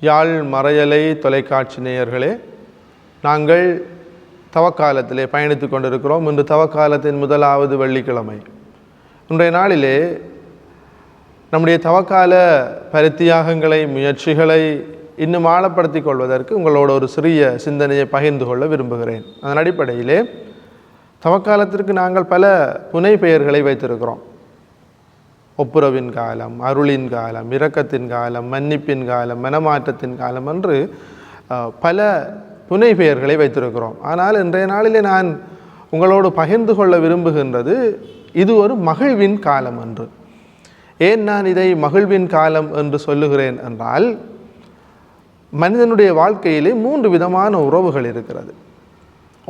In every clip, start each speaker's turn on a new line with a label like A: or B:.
A: யாழ் மறையலை தொலைக்காட்சி நேயர்களே நாங்கள் தவக்காலத்திலே பயணித்து கொண்டிருக்கிறோம். இன்று தவக்காலத்தின் முதலாவது வெள்ளிக்கிழமை. இன்றைய நாளிலே நம்முடைய தவக்கால பரித்தியாகங்களை முயற்சிகளை இன்னும் ஆழப்படுத்திக் கொள்வதற்கு உங்களோட ஒரு சிறிய சிந்தனையை பகிர்ந்து கொள்ள விரும்புகிறேன். அதன் அடிப்படையிலே தவக்காலத்திற்கு நாங்கள் பல புனை பெயர்களை வைத்திருக்கிறோம். ஒப்புரவின் காலம் அருளின் காலம் இரக்கத்தின் காலம் மன்னிப்பின் காலம் மனமாற்றத்தின் காலம் என்று பல துணை பெயர்களை வைத்திருக்கிறோம். ஆனால் இன்றைய நாளிலே நான் உங்களோடு பகிர்ந்து கொள்ள விரும்புகின்றது இது ஒரு மகிழ்வின் காலம் என்று. ஏன் நான் இதை மகிழ்வின் காலம் என்று சொல்லுகிறேன் என்றால் மனிதனுடைய வாழ்க்கையிலே மூன்று விதமான உறவுகள் இருக்கிறது.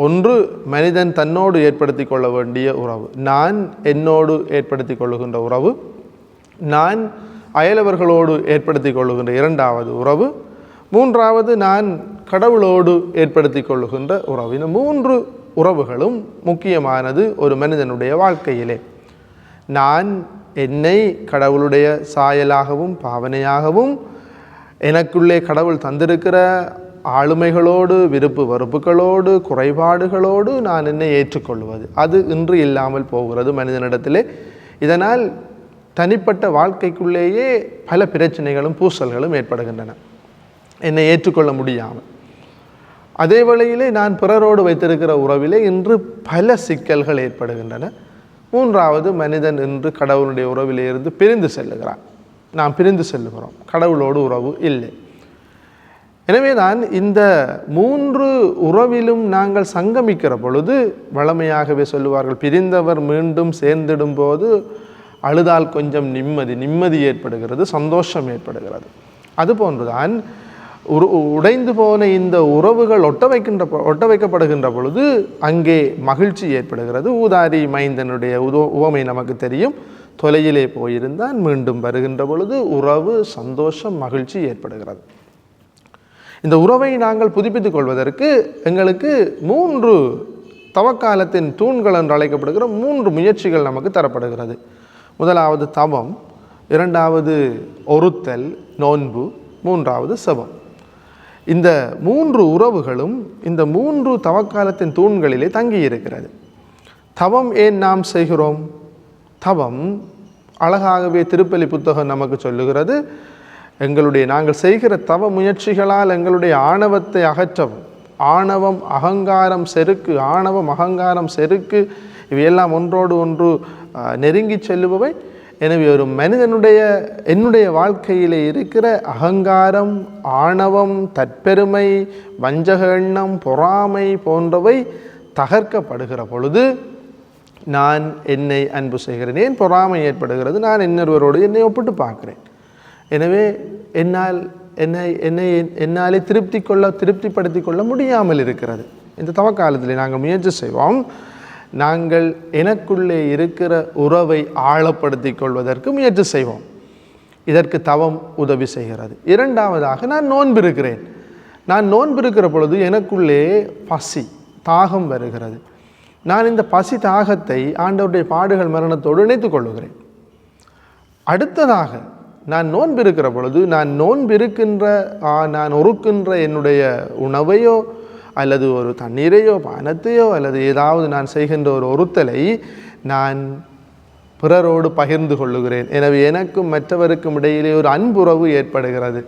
A: ஒன்று மனிதன் தன்னோடு ஏற்படுத்தி கொள்ள வேண்டிய உறவு. நான் என்னோடு ஏற்படுத்தி கொள்ளுகின்ற உறவு. நான் அயலவர்களோடு ஏற்படுத்தி கொள்ளுகின்ற இரண்டாவது உறவு மூன்றாவது நான் கடவுளோடு ஏற்படுத்தி கொள்ளுகின்ற உறவு. இந்த மூன்று உறவுகளும் முக்கியமானது ஒரு மனிதனுடைய வாழ்க்கையிலே. நான் என்னை கடவுளுடைய சாயலாகவும் பாவனையாகவும் எனக்குள்ளே கடவுள் தந்திருக்கிற ஆளுமைகளோடு விருப்பு வெறுப்புகளோடு குறைபாடுகளோடு நான் என்னை ஏற்றுக்கொள்வது. அது இன்று இல்லாமல் போகிறது மனிதனிடத்திலே. இதனால் தனிப்பட்ட வாழ்க்கைக்குள்ளேயே பல பிரச்சனைகளும் பூசல்களும் ஏற்படுகின்றன. என்னை ஏற்றுக்கொள்ள முடியாமல். அதே வேளையிலே நான் பிறரோடு வைத்திருக்கிற உறவிலே இன்று பல சிக்கல்கள் ஏற்படுகின்றன. மூன்றாவது மனிதன் இன்று கடவுளுடைய உறவிலே இருந்து பிரிந்து செல்லுகிறான். நாம் பிரிந்து செல்லுகிறோம். கடவுளோடு உறவு இல்லை. எனவே தான் இந்த மூன்று உறவிலும் நாங்கள் சங்கமிக்கிற பொழுது வளமையாகவே சொல்லுவார்கள் பிரிந்தவர் மீண்டும் சேர்ந்திடும் போது அழுதால் கொஞ்சம் நிம்மதி நிம்மதி ஏற்படுகிறது சந்தோஷம் ஏற்படுகிறது. அதுபோன்றுதான் உரு உடைந்து போன இந்த உறவுகள் ஒட்ட வைக்கின்ற ஒட்ட வைக்கப்படுகின்ற பொழுது அங்கே மகிழ்ச்சி ஏற்படுகிறது. ஊதாரி மைந்தனுடைய உதோ உவமை நமக்கு தெரியும். தொலையிலே போயிருந்தான். மீண்டும் வருகின்ற பொழுது உறவு சந்தோஷம் மகிழ்ச்சி ஏற்படுகிறது. இந்த உறவை நாங்கள் புதுப்பித்துக் கொள்வதற்கு எங்களுக்கு மூன்று தவக்காலத்தின் தூண்கள் என்று அழைக்கப்படுகிற மூன்று முயற்சிகள் நமக்கு தரப்படுகிறது. முதலாவது தவம் இரண்டாவது ஒருத்தல் நோன்பு மூன்றாவது செபம். இந்த மூன்று உறவுகளும் இந்த மூன்று தவக்காலத்தின் தூண்களிலே தங்கி இருக்கிறது தவம் ஏன் நாம் செய்கிறோம்? தவம் அழகாகவே திருப்பலி புத்தகம் நமக்கு சொல்லுகிறது எங்களுடைய நாங்கள் செய்கிற தவ முயற்சிகளால் எங்களுடைய ஆணவத்தை அகற்றவும் ஆணவம் அகங்காரம் செருக்கு ஆணவம் அகங்காரம் செருக்கு இவையெல்லாம் ஒன்றோடு ஒன்று நெருங்கி செல்லுபவை. எனவே ஒரு மனிதனுடைய என்னுடைய வாழ்க்கையில் இருக்கிற அகங்காரம் ஆணவம் தற்பெருமை வஞ்சக எண்ணம் பொறாமை போன்றவை தகர்க்கப்படுகிற பொழுது நான் என்னை அன்பு செய்கிறேன். ஏன் பொறாமை ஏற்படுகிறது? நான் இன்னொருவரோடு என்னை ஒப்பிட்டு பார்க்கிறேன். எனவே என்னால் என்னை என்னை என்னாலே திருப்தி கொள்ள திருப்திப்படுத்தி கொள்ள முடியாமல் இருக்கிறது. இந்த தவக்காலத்தில் நாங்கள் முயற்சி செய்வோம். நாங்கள் எனக்குள்ளே இருக்கிற உறவை ஆழப்படுத்தி கொள்வதற்கு முயற்சி செய்வோம். இதற்கு தவம் உதவி செய்கிறது. இரண்டாவதாக நான் நோன்பு இருக்கிறேன் நான் நோன்பு இருக்கிற பொழுது எனக்குள்ளே பசி தாகம் வருகிறது. நான் இந்த பசி தாகத்தை ஆண்டவருடைய பாடுகள் மரணத்தோடு இணைத்துக் கொள்ளுகிறேன். அடுத்ததாக நான் நோன்பு இருக்கிற பொழுது நான் நோன்பு இருக்கின்ற ஆ, நான் ஒருக்கின்ற என்னுடைய உணவையோ அல்லது ஒரு தண்ணீரையோ பானத்தையோ அல்லது ஏதாவது நான் செய்கின்ற ஒரு ஒருத்தலை நான் பிறரோடு பகிர்ந்து கொள்ளுகிறேன். எனவே எனக்கும் மற்றவருக்கும் இடையிலே ஒரு அன்புறவு ஏற்படுகிறது.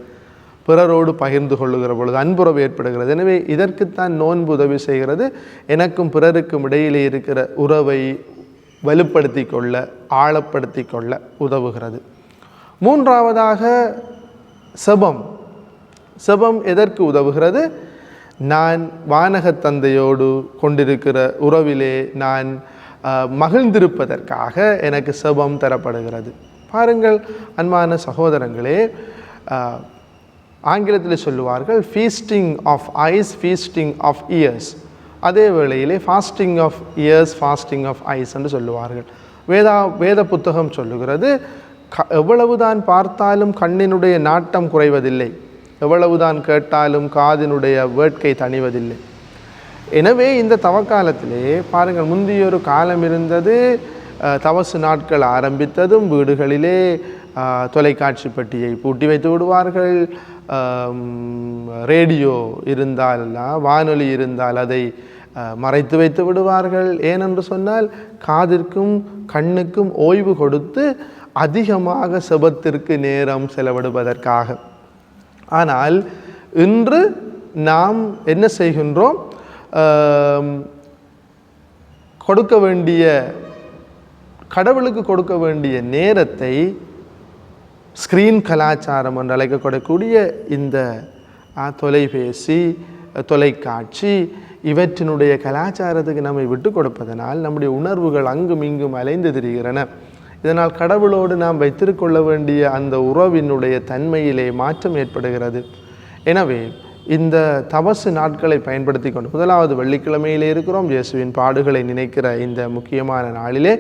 A: பிறரோடு பகிர்ந்து கொள்ளுகிற பொழுது அன்புறவு ஏற்படுகிறது. எனவே இதற்குத்தான் நோன்பு உதவி செய்கிறது. எனக்கும் பிறருக்கும் இடையிலே இருக்கிற உறவை வலுப்படுத்தி கொள்ள ஆழப்படுத்தி கொள்ள உதவுகிறது. மூன்றாவதாக செபம். செபம் எதற்கு உதவுகிறது? நான் வானகத் தந்தையோடு கொண்டிருக்கிற உறவிலே நான் மகிழ்ந்திருப்பதற்காக எனக்கு செபம் தரப்படுகிறது. பாருங்கள் அன்பான சகோதரங்களே ஆங்கிலத்தில் சொல்லுவார்கள் feasting of eyes feasting of ears அதே வேளையிலே fasting of ears fasting of eyes என்று சொல்லுவார்கள். வேதா வேத புத்தகம் சொல்லுகிறது க எவ்வளவுதான் பார்த்தாலும் கண்ணினுடைய நாட்டம் குறைவதில்லை. எவ்வளவுதான் கேட்டாலும் காதினுடைய வேட்கை தணிவதில்லை. எனவே இந்த தவக்காலத்திலே பாருங்கள் முந்தைய ஒரு காலம் இருந்தது தவசு நாட்கள் ஆரம்பித்ததும் வீடுகளிலே தொலைக்காட்சி பெட்டியை பூட்டி வைத்து விடுவார்கள். ரேடியோ இருந்தால் வானொலி இருந்தால் அதை மறைத்து வைத்து விடுவார்கள். ஏனென்று சொன்னால் காதிற்கும் கண்ணுக்கும் ஓய்வு கொடுத்து அதிகமாக செபத்திற்கு நேரம் செலவிடுவதற்காக. ஆனால் இன்று நாம் என்ன செய்கின்றோம் கொடுக்க வேண்டிய கடவுளுக்கு கொடுக்க வேண்டிய நேரத்தை ஸ்க்ரீன் கலாச்சாரம் என்று அழைக்கக்கூடக்கூடிய இந்த தொலைபேசி தொலைக்காட்சி இவற்றினுடைய கலாச்சாரத்துக்கு நம்மை விட்டு கொடுப்பதனால் நம்முடைய உணர்வுகள் அங்கும் இங்கும் அலைந்து திரிகிறன இதனால் கடவுளோடு நாம் வைத்திருக்கொள்ள வேண்டிய அந்த உறவினுடைய தன்மையிலே மாற்றம் ஏற்படுகிறது. எனவே இந்த தவசு நாட்களை பயன்படுத்தி கொண்டு முதலாவது வெள்ளிக்கிழமையிலே இருக்கிறோம். இயேசுவின் பாடுகளை நினைக்கிற இந்த முக்கியமான நாளிலே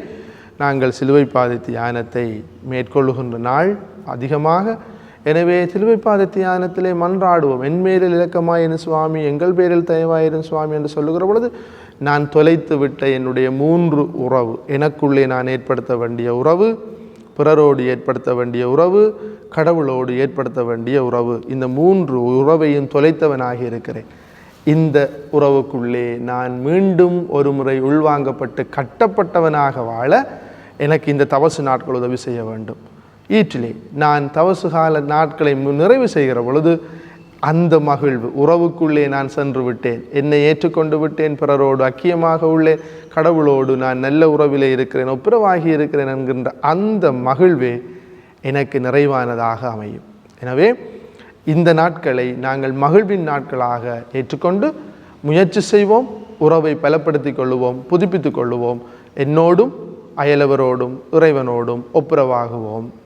A: நாங்கள் சிலுவை தியானத்தை மேற்கொள்ளுகின்ற நாள் அதிகமாக. எனவே சிலுவைப்பாத தியானத்திலே மன்றாடுவோம். என் மேலில் இலக்கமாயிரு சுவாமி எங்கள் பேரில் தயவாயிரும் சுவாமி என்று சொல்லுகிற பொழுது நான் தொலைத்து விட்ட என்னுடைய மூன்று உறவு எனக்குள்ளே நான் ஏற்படுத்த வேண்டிய உறவு பிறரோடு ஏற்படுத்த வேண்டிய உறவு கடவுளோடு ஏற்படுத்த வேண்டிய உறவு. இந்த மூன்று உறவையும் தொலைத்தவனாகி இருக்கிறேன். இந்த உறவுக்குள்ளே நான் மீண்டும் ஒரு முறை உள்வாங்கப்பட்டு கட்டப்பட்டவனாக வாழ எனக்கு இந்த தவசு நாட்கள் உதவி செய்ய வேண்டும். ஈற்றிலே நான் தவசு கால நாட்களை நிறைவு செய்கிற பொழுது அந்த மகிழ்வு உறவுக்குள்ளே நான் சென்று விட்டேன். என்னை ஏற்றுக்கொண்டு விட்டேன் பிறரோடு ஐக்கியமாக உள்ளே கடவுளோடு நான் நல்ல உறவிலே இருக்கிறேன் ஒப்புரவாகி இருக்கிறேன் என்கின்ற அந்த மகிழ்வே எனக்கு நிறைவானதாக அமையும். எனவே இந்த நாட்களை நாங்கள் மகிழ்வின் நாட்களாக ஏற்றுக்கொண்டு முயற்சி செய்வோம் உறவை பலப்படுத்திக் கொள்ளுவோம் புதுப்பித்துக் கொள்ளுவோம். என்னோடும் அயலவரோடும் இறைவனோடும் ஒப்புரவாகுவோம்.